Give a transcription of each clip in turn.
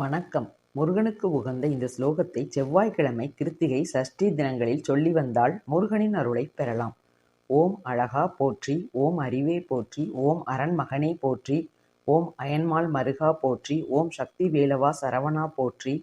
வணக்கம் முருகனுக்கு உகந்த இந்த ஸ்லோகத்தை செவ்வாய்க்கிழமை கிருத்திகை சஷ்டி தினங்களில் சொல்லி வந்தால் முருகனின் அருளைப் பெறலாம். ஓம் அழகா போற்றி ஓம் அறிவே போற்றி ஓம் அரண்மகனே போற்றி ஓம் அயன்மால் மருகா போற்றி ஓம் சக்தி வேலவா சரவணா போற்றி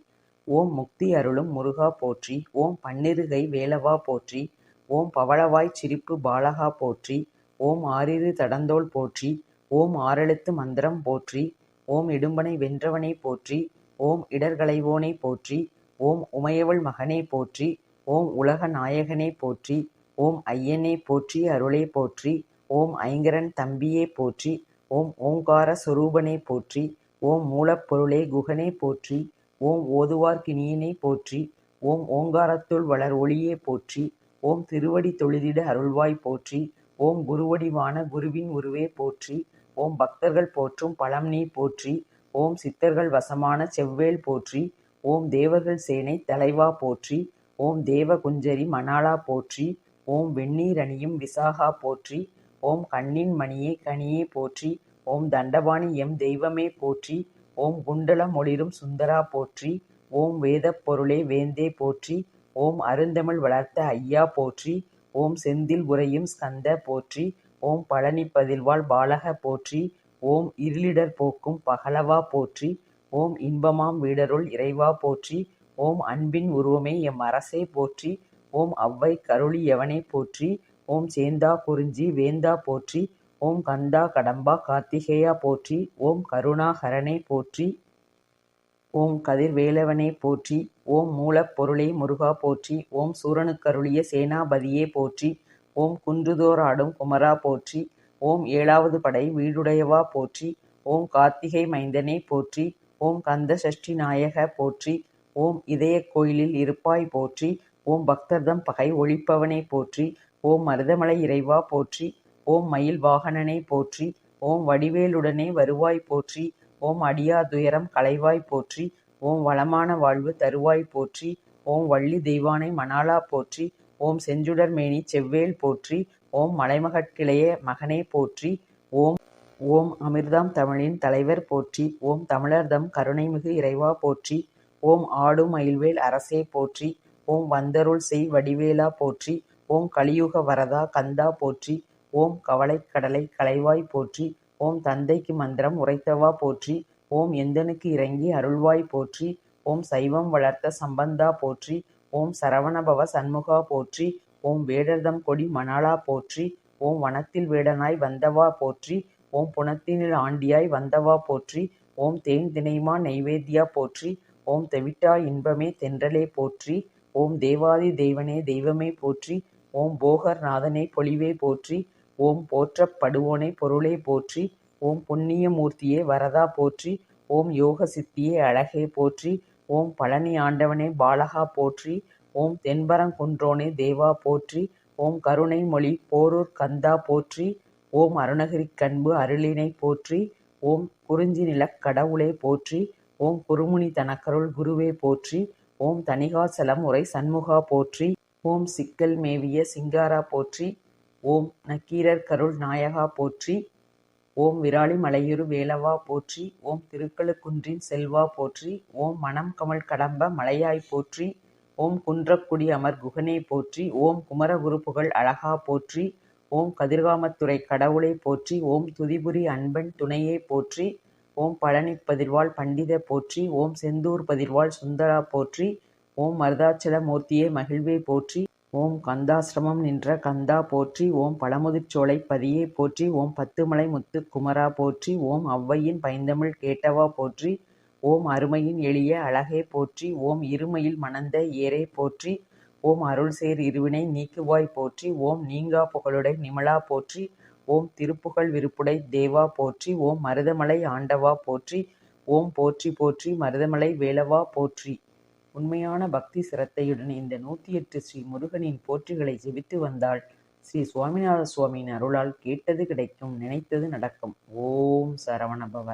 ஓம் முக்தி அருளும் முருகா போற்றி ஓம் பன்னிருகை வேலவா போற்றி ஓம் பவளவாய் சிரிப்பு பாலகா போற்றி ஓம் ஆறிரு தடந்தோல் போற்றி ஓம் ஆறெழுத்து மந்திரம் போற்றி ஓம் இடும்பனை வென்றவனை போற்றி ஓம் இடர்களைவோனே போற்றி ஓம் உமையவள் மகனே போற்றி ஓம் உலக நாயகனே போற்றி ஓம் ஐயனே போற்றி அருளே போற்றி ஓம் ஐங்கரன் தம்பியே போற்றி ஓம் ஓங்கார சொரூபனே போற்றி ஓம் மூலப்பொருளே குகனே போற்றி ஓம் ஓதுவார்க்கினியனே போற்றி ஓம் ஓங்காரத்துள் வளர் ஒளியே போற்றி ஓம் திருவடி தொழுதிட அருள்வாய் போற்றி ஓம் குருவடிவான குருவின் உருவே போற்றி ஓம் பக்தர்கள் போற்றும் பழம் நீ போற்றி ஓம் சித்தர்கள் வசமான செவ்வேல் போற்றி ஓம் தேவர்கள் சேனை தலைவா போற்றி ஓம் தேவ குஞ்சரி மணாலா போற்றி ஓம் வெந்நீர் அணியும் விசாகா போற்றி ஓம் கண்ணின் மணியே கனியே போற்றி ஓம் தண்டபாணி எம் தெய்வமே போற்றி ஓம் குண்டலம் ஒளிரும் சுந்தரா போற்றி ஓம் வேத பொருளே வேந்தே போற்றி ஓம் அருந்தமிழ் வளர்த்த ஐயா போற்றி ஓம் செந்தில் உறையும் ஸ்கந்த போற்றி ஓம் பழனி பதில்வாள் பாலக போற்றி ஓம் இருளிடர் போக்கும் பகலவா போற்றி ஓம் இன்பமாம் வீடருள் இறைவா போற்றி ஓம் அன்பின் உருவமே எம் அரசே போற்றி ஓம் அவ்வை கருளி போற்றி ஓம் சேந்தா குறிஞ்சி வேந்தா போற்றி ஓம் கந்தா கடம்பா கார்த்திகேயா போற்றி ஓம் கருணாகரனே போற்றி ஓம் கதிர்வேலவனே போற்றி ஓம் மூலப்பொருளே முருகா போற்றி ஓம் சூரனுக்கருளிய சேனாபதியே போற்றி ஓம் குன்றுதோராடும் குமரா போற்றி ஓம் ஏழாவது படை வீடுடையவா போற்றி ஓம் கார்த்திகை மைந்தனே போற்றி ஓம் கந்த சஷ்டி நாயக போற்றி ஓம் இதய கோயிலில் இருப்பாய் போற்றி ஓம் பக்தர்தம் பகை ஒழிப்பவனை போற்றி ஓம் மருதமலை இறைவா போற்றி ஓம் மயில் வாகனனை போற்றி ஓம் வடிவேலுடனே வருவாய் போற்றி ஓம் அடியா துயரம் களைவாய் போற்றி ஓம் வளமான வாழ்வு தருவாய் போற்றி ஓம் வள்ளி தெய்வானை மணாலா போற்றி ஓம் செஞ்சுடர் மேனி செவ்வேல் போற்றி ஓம் மலைமகட்கிளைய மகனே போற்றி ஓம் ஓம் அமிர்தாம் தமிழின் தலைவர் போற்றி ஓம் தமிழர்தம் கருணைமிகு இறைவா போற்றி ஓம் ஆடும் மயில்வேல் அரசே போற்றி ஓம் வந்தருள் செய் வடிவேலா போற்றி ஓம் கலியுக வரதா கந்தா போற்றி ஓம் கவலைக்கடலை கடலை போற்றி ஓம் தந்தைக்கு மந்திரம் உரைத்தவா போற்றி ஓம் எந்தனுக்கு இறங்கி அருள்வாய் போற்றி ஓம் சைவம் வளர்த்த சம்பந்தா போற்றி ஓம் சரவணபவ சண்முகா போற்றி ஓம் வேடர்தம் கொடி மணாளா போற்றி ஓம் வனத்தில் வேடனாய் வந்தவா போற்றி ஓம் புனத்தினில் ஆண்டியாய் வந்தவா போற்றி ஓம் தேன் தினைமா நைவேத்தியா போற்றி ஓம் தெவிட்டா இன்பமே தென்றலே போற்றி ஓம் தேவாதி தெய்வனே தெய்வமே போற்றி ஓம் போகர் நாதனே பொலிவே போற்றி ஓம் போற்றப்படுவோனே பொருளே போற்றி ஓம் புண்ணிய மூர்த்தியே வரதா போற்றி ஓம் யோக சித்தியே அழகே போற்றி ஓம் பழனி ஆண்டவனே பாலகா போற்றி. ஓம் தென்பரங்குன்றோனே தேவா போற்றி. ஓம் கருணை மொழி போரூர் கந்தா போற்றி. ஓம் அருணகிரிக் கண்பு அருளினை போற்றி. ஓம் குறிஞ்சி நிலக் கடவுளே போற்றி. ஓம் குருமுனி தனக்கருள் குருவே போற்றி. ஓம் தணிகாசலம் உரை சண்முகா போற்றி. ஓம் சிக்கல் மேவிய சிங்காரா போற்றி. ஓம் நக்கீரர் கருள் நாயகா போற்றி. ஓம் விராலி மலையுறு வேலவா போற்றி ஓம் திருக்கழுக்குன்றின் செல்வா போற்றி ஓம் மணம் கமல் கடம்ப மலையாய் போற்றி ஓம் குன்றக்குடி அமர் குகனே போற்றி ஓம் குமரகுரு புகழ் அழகா போற்றி ஓம் கதிர்காமத்துறை கடவுளை போற்றி ஓம் துதிபுரி அன்பன் துணையை போற்றி ஓம் பழனி பதிர்வாள் பண்டித போற்றி ஓம் செந்தூர் பதிர்வாள் சுந்தரா போற்றி ஓம் மருதாச்சல மூர்த்தியை மகிழ்வே போற்றி ஓம் கந்தாசிரமம் நின்ற கந்தா போற்றி ஓம் பழமுதிர்ச்சோலை பதியே போற்றி ஓம் பத்துமலை முத்து குமரா போற்றி ஓம் ஔவையின் பைந்தமிழ் கேட்டவா போற்றி ஓம் அருமையின் எளிய அழகே போற்றி ஓம் இருமையில் மணந்த ஏரே போற்றி ஓம் அருள்சேர் இருவினை நீக்குவாய் போற்றி ஓம் நீங்கா புகழுடை நிமலா போற்றி ஓம் திருப்புகழ் விருப்புடை தேவா போற்றி ஓம் மருதமலை ஆண்டவா போற்றி ஓம் போற்றி போற்றி மருதமலை வேலவா போற்றி உண்மையான பக்தி சிரத்தையுடன் இந்த நூற்றி எட்டு ஸ்ரீ முருகனின் போற்றிகளை ஜெபித்து வந்தால் ஸ்ரீ சுவாமிநாத சுவாமியின் அருளால் கேட்டது கிடைக்கும் நினைத்தது நடக்கும். ஓம் சரவணபவ.